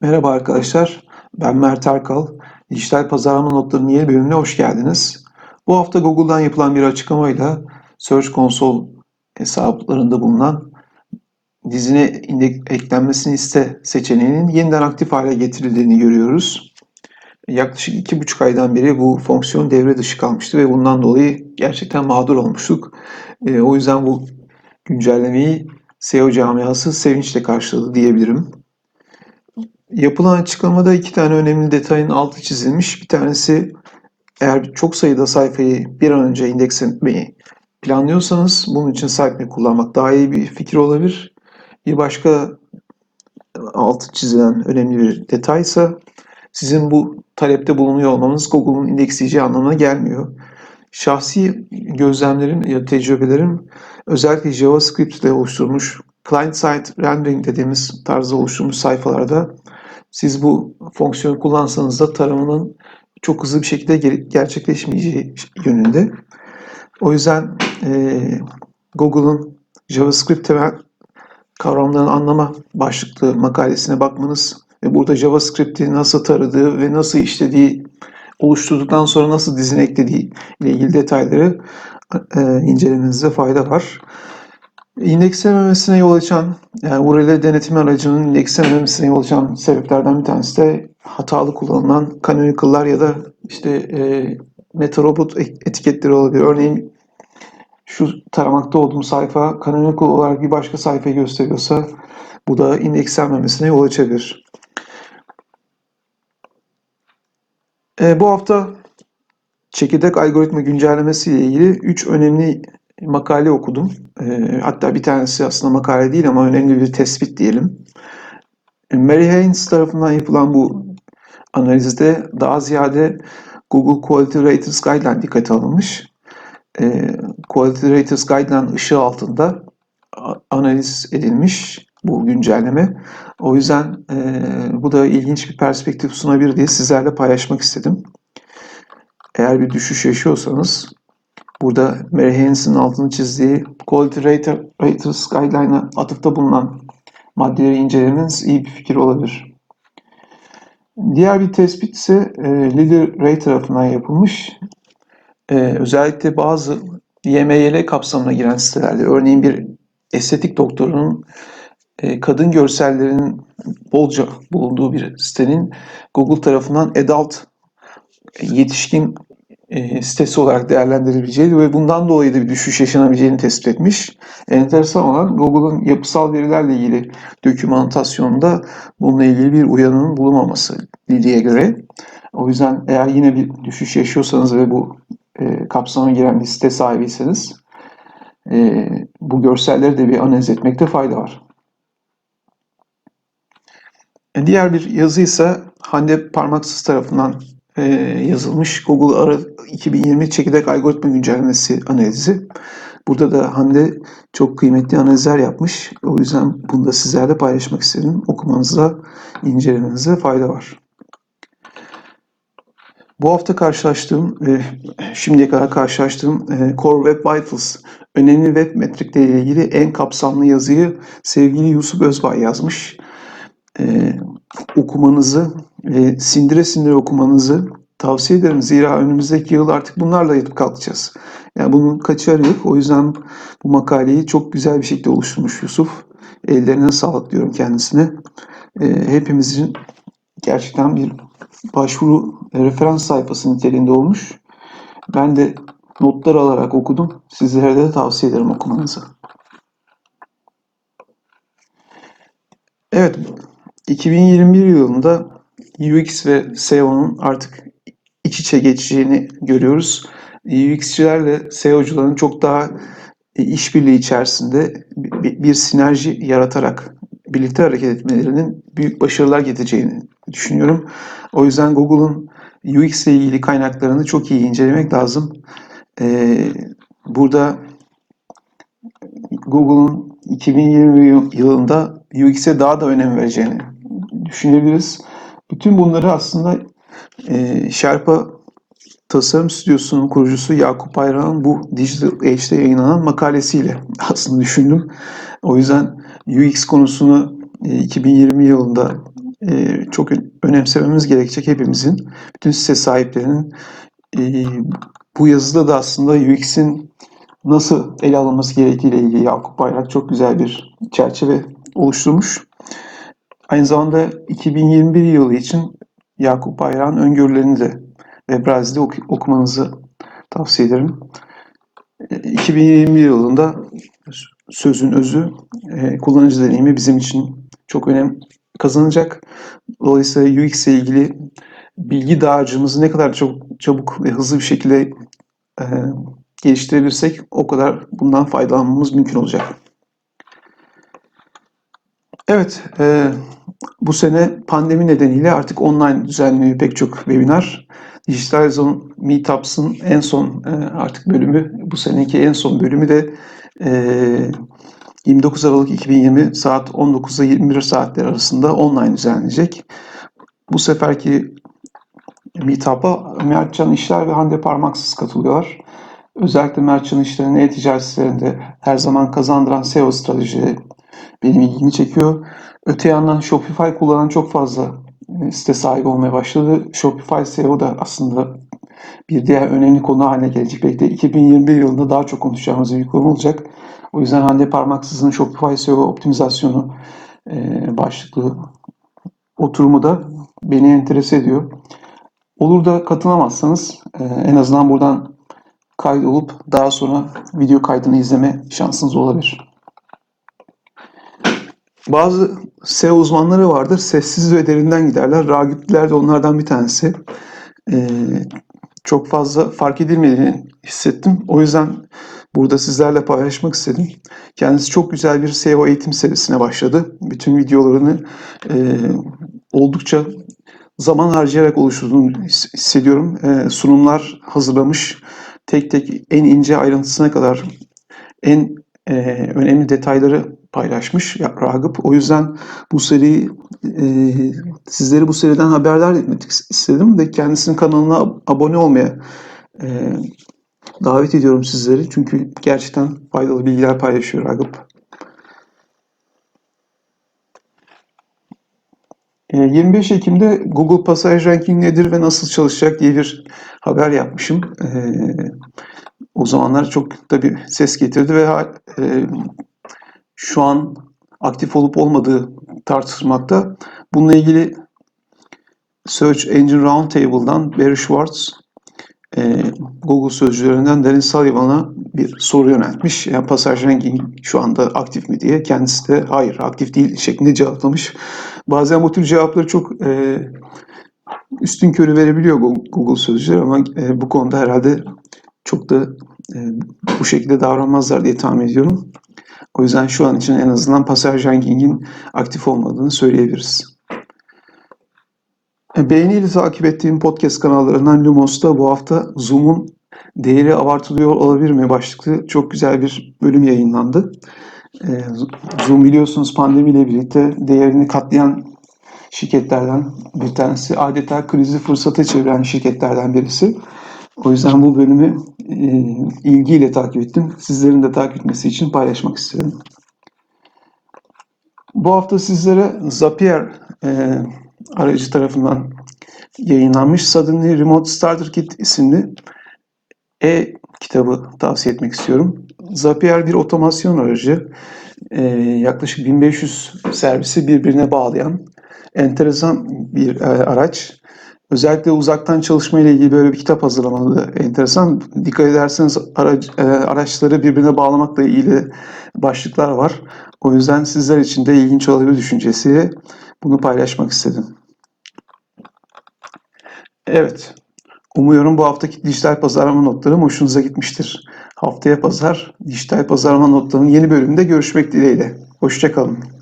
Merhaba arkadaşlar, ben Mert Erkal. Dijital Pazarlama Notları'nın yeni bölümüne hoş geldiniz. Bu hafta Google'dan yapılan bir açıklamayla Search Console hesaplarında bulunan dizine indek- eklenmesini iste seçeneğinin yeniden aktif hale getirildiğini görüyoruz. Yaklaşık iki buçuk aydan beri bu fonksiyon devre dışı kalmıştı ve bundan dolayı gerçekten mağdur olmuştuk. E, o yüzden bu güncellemeyi SEO camiası sevinçle karşıladı diyebilirim. Yapılan açıklamada iki tane önemli detayın altı çizilmiş. Bir tanesi eğer çok sayıda sayfayı bir an önce indeks etmeyi planlıyorsanız bunun için Sitemap kullanmak daha iyi bir fikir olabilir. Bir başka altı çizilen önemli bir detay ise sizin bu talepte bulunuyor olmanız Google'un indeksleyeceği anlamına gelmiyor. Şahsi gözlemlerim ya tecrübelerim özellikle JavaScript ile oluşturulmuş client-side rendering dediğimiz tarzda oluşturulmuş sayfalarda siz bu fonksiyonu kullansanız da taramanın çok hızlı bir şekilde ger- gerçekleşmeyeceği yönünde. O yüzden eee, Google'un JavaScript temel kavramlarını anlama başlıklı makalesine bakmanız ve burada JavaScript'i nasıl taradığı ve nasıl işlediği, oluşturduktan sonra nasıl dizine eklediği ile ilgili detayları e, incelemenizde fayda var. İndekslememesine yol açan, yani URL denetim aracının indekslememesine yol açan sebeplerden bir tanesi de hatalı kullanılan canonical'lar ya da işte e, metarobot etiketleri olabilir. Örneğin şu taramakta olduğum sayfa canonical olarak bir başka sayfayı gösteriyorsa bu da indekslenmemesine yol açabilir. E, bu hafta çekirdek algoritma güncellemesi ile ilgili 3 önemli makale okudum. E, hatta bir tanesi aslında makale değil ama önemli bir tespit diyelim. E, Mary Haynes tarafından yapılan bu analizde daha ziyade Google Quality Raters Guideline dikkate alınmış. E, Quality Raters Guideline ışığı altında analiz edilmiş bu güncelleme. O yüzden e, bu da ilginç bir perspektif sunabilir diye sizlerle paylaşmak istedim. Eğer bir düşüş yaşıyorsanız burada Mary Haynes'in altını çizdiği Quality Rater, Raters Guideline'a atıfta bulunan maddeleri incelemeniz iyi bir fikir olabilir. Diğer bir tespit ise e, Leader Ray tarafından yapılmış. E, özellikle bazı YMYL kapsamına giren sitelerde, örneğin bir estetik doktorunun e, kadın görsellerinin bolca bulunduğu bir sitenin Google tarafından adult e, yetişkin e, sitesi olarak değerlendirebileceği ve bundan dolayı da bir düşüş yaşanabileceğini tespit etmiş. Enteresan olan Google'ın yapısal verilerle ilgili dokümantasyonunda bununla ilgili bir uyanının bulunmaması Lidi'ye göre. O yüzden eğer yine bir düşüş yaşıyorsanız ve bu e, kapsama giren bir site sahibiyseniz e, bu görselleri de bir analiz etmekte fayda var. E, Diğer bir yazı ise Hande Parmaksız tarafından e, yazılmış Google Ara 2020 çekirdek algoritma güncellemesi analizi. Burada da Hande çok kıymetli analizler yapmış. O yüzden bunu da sizlerle paylaşmak istedim. Okumanızda, incelemenize fayda var. Bu hafta karşılaştığım ve şimdiye kadar karşılaştığım e, Core Web Vitals önemli web metrikleriyle ilgili en kapsamlı yazıyı sevgili Yusuf Özbay yazmış. E, okumanızı ve sindire sindire okumanızı tavsiye ederim. Zira önümüzdeki yıl artık bunlarla yatıp kalkacağız. Yani bunun kaçarı yok. O yüzden bu makaleyi çok güzel bir şekilde oluşturmuş Yusuf. Ellerine sağlık diyorum kendisine. E, hepimizin gerçekten bir başvuru e, referans sayfası niteliğinde olmuş. Ben de notlar alarak okudum. Sizlere de tavsiye ederim okumanızı. Evet, 2021 yılında UX ve SEO'nun artık iç içe geçeceğini görüyoruz. UX'cilerle SEO'cuların çok daha e, işbirliği içerisinde bir sinerji yaratarak birlikte hareket etmelerinin büyük başarılar getireceğini düşünüyorum. O yüzden Google'un UX ile ilgili kaynaklarını çok iyi incelemek lazım. Ee, burada Google'un 2020 yılında UX'e daha da önem vereceğini düşünebiliriz. Bütün bunları aslında e, Sherpa Tasarım Stüdyosu'nun kurucusu Yakup Ayran'ın bu Digital Age'de yayınlanan makalesiyle aslında düşündüm. O yüzden UX konusunu e, 2020 yılında e, çok önemsememiz gerekecek hepimizin. Bütün site sahiplerinin e, bu yazıda da aslında UX'in nasıl ele alınması gerektiği ile ilgili Yakup Bayrak çok güzel bir çerçeve oluşturmuş. Aynı zamanda 2021 yılı için Yakup Bayrak'ın öngörülerini de Webrazi'de ok- okumanızı tavsiye ederim. 2021 yılında sözün özü, e, kullanıcı deneyimi bizim için çok önem kazanacak. Dolayısıyla UX ile ilgili bilgi dağarcığımızı ne kadar çok çabuk ve hızlı bir şekilde e, geliştirebilirsek o kadar bundan faydalanmamız mümkün olacak. Evet, e, bu sene pandemi nedeniyle artık online düzenleniyor pek çok webinar. Dijital Zone Meetups'ın en son e, artık bölümü, bu seneki en son bölümü de e, 29 Aralık 2020 saat 19 ile 21 saatler arasında online düzenlenecek. Bu seferki Meetup'a Mertcan İşler ve Hande Parmaksız katılıyorlar. Özellikle Mertcan İşler'in e-ticaret sitelerinde her zaman kazandıran SEO stratejileri benim ilgimi çekiyor. Öte yandan Shopify kullanan çok fazla e, site sahibi olmaya başladı. Shopify SEO da aslında bir diğer önemli konu haline gelecek. Belki de 2021 yılında daha çok konuşacağımız bir konu olacak. O yüzden Hande Parmaksız'ın Shopify SEO optimizasyonu e, başlıklı oturumu da beni enterese ediyor. Olur da katılamazsanız e, en azından buradan kaydolup daha sonra video kaydını izleme şansınız olabilir. Bazı SEO uzmanları vardır. Sessiz ve derinden giderler. Ragipler de onlardan bir tanesi. Ee, çok fazla fark edilmediğini hissettim. O yüzden burada sizlerle paylaşmak istedim. Kendisi çok güzel bir SEO eğitim serisine başladı. Bütün videolarını e, oldukça zaman harcayarak oluşturduğunu hissediyorum. E, sunumlar hazırlamış. Tek tek en ince ayrıntısına kadar en e, önemli detayları paylaşmış Ragıp. O yüzden bu seri e, sizleri bu seriden haberdar etmek istedim ve kendisinin kanalına abone olmaya e, davet ediyorum sizleri. Çünkü gerçekten faydalı bilgiler paylaşıyor Ragıp. E, 25 Ekim'de Google Pasaj Ranking nedir ve nasıl çalışacak diye bir haber yapmışım. E, o zamanlar çok tabii ses getirdi ve e, şu an aktif olup olmadığı tartışılmakta. Bununla ilgili Search Engine Roundtable'dan Barry Schwartz, e, Google sözcülerinden Darren Sullivan'a bir soru yöneltmiş. Yani Passage Ranking şu anda aktif mi diye. Kendisi de hayır aktif değil şeklinde cevaplamış. Bazen bu tür cevapları çok e, üstün körü verebiliyor Google sözcüler ama e, bu konuda herhalde çok da e, bu şekilde davranmazlar diye tahmin ediyorum. O yüzden şu an için en azından Passage Ranking'in aktif olmadığını söyleyebiliriz. E, beğeniyle takip ettiğim podcast kanallarından Lumos'ta bu hafta Zoom'un değeri abartılıyor olabilir mi başlıklı çok güzel bir bölüm yayınlandı. E, Zoom biliyorsunuz pandemiyle birlikte değerini katlayan şirketlerden bir tanesi. Adeta krizi fırsata çeviren şirketlerden birisi. O yüzden bu bölümü e, ilgiyle takip ettim. Sizlerin de takip etmesi için paylaşmak istedim. Bu hafta sizlere Zapier e, aracı tarafından yayınlanmış Suddenly Remote Starter Kit isimli e-kitabı tavsiye etmek istiyorum. Zapier bir otomasyon aracı. E, yaklaşık 1500 servisi birbirine bağlayan enteresan bir e, araç. Özellikle uzaktan çalışma ile ilgili böyle bir kitap hazırlamalı. Enteresan. Dikkat ederseniz araç, e, araçları birbirine bağlamakla ilgili başlıklar var. O yüzden sizler için de ilginç olabilir düşüncesiyle bunu paylaşmak istedim. Evet. Umuyorum bu haftaki dijital pazarlama notlarım hoşunuza gitmiştir. Haftaya pazar dijital pazarlama notlarının yeni bölümünde görüşmek dileğiyle. Hoşçakalın.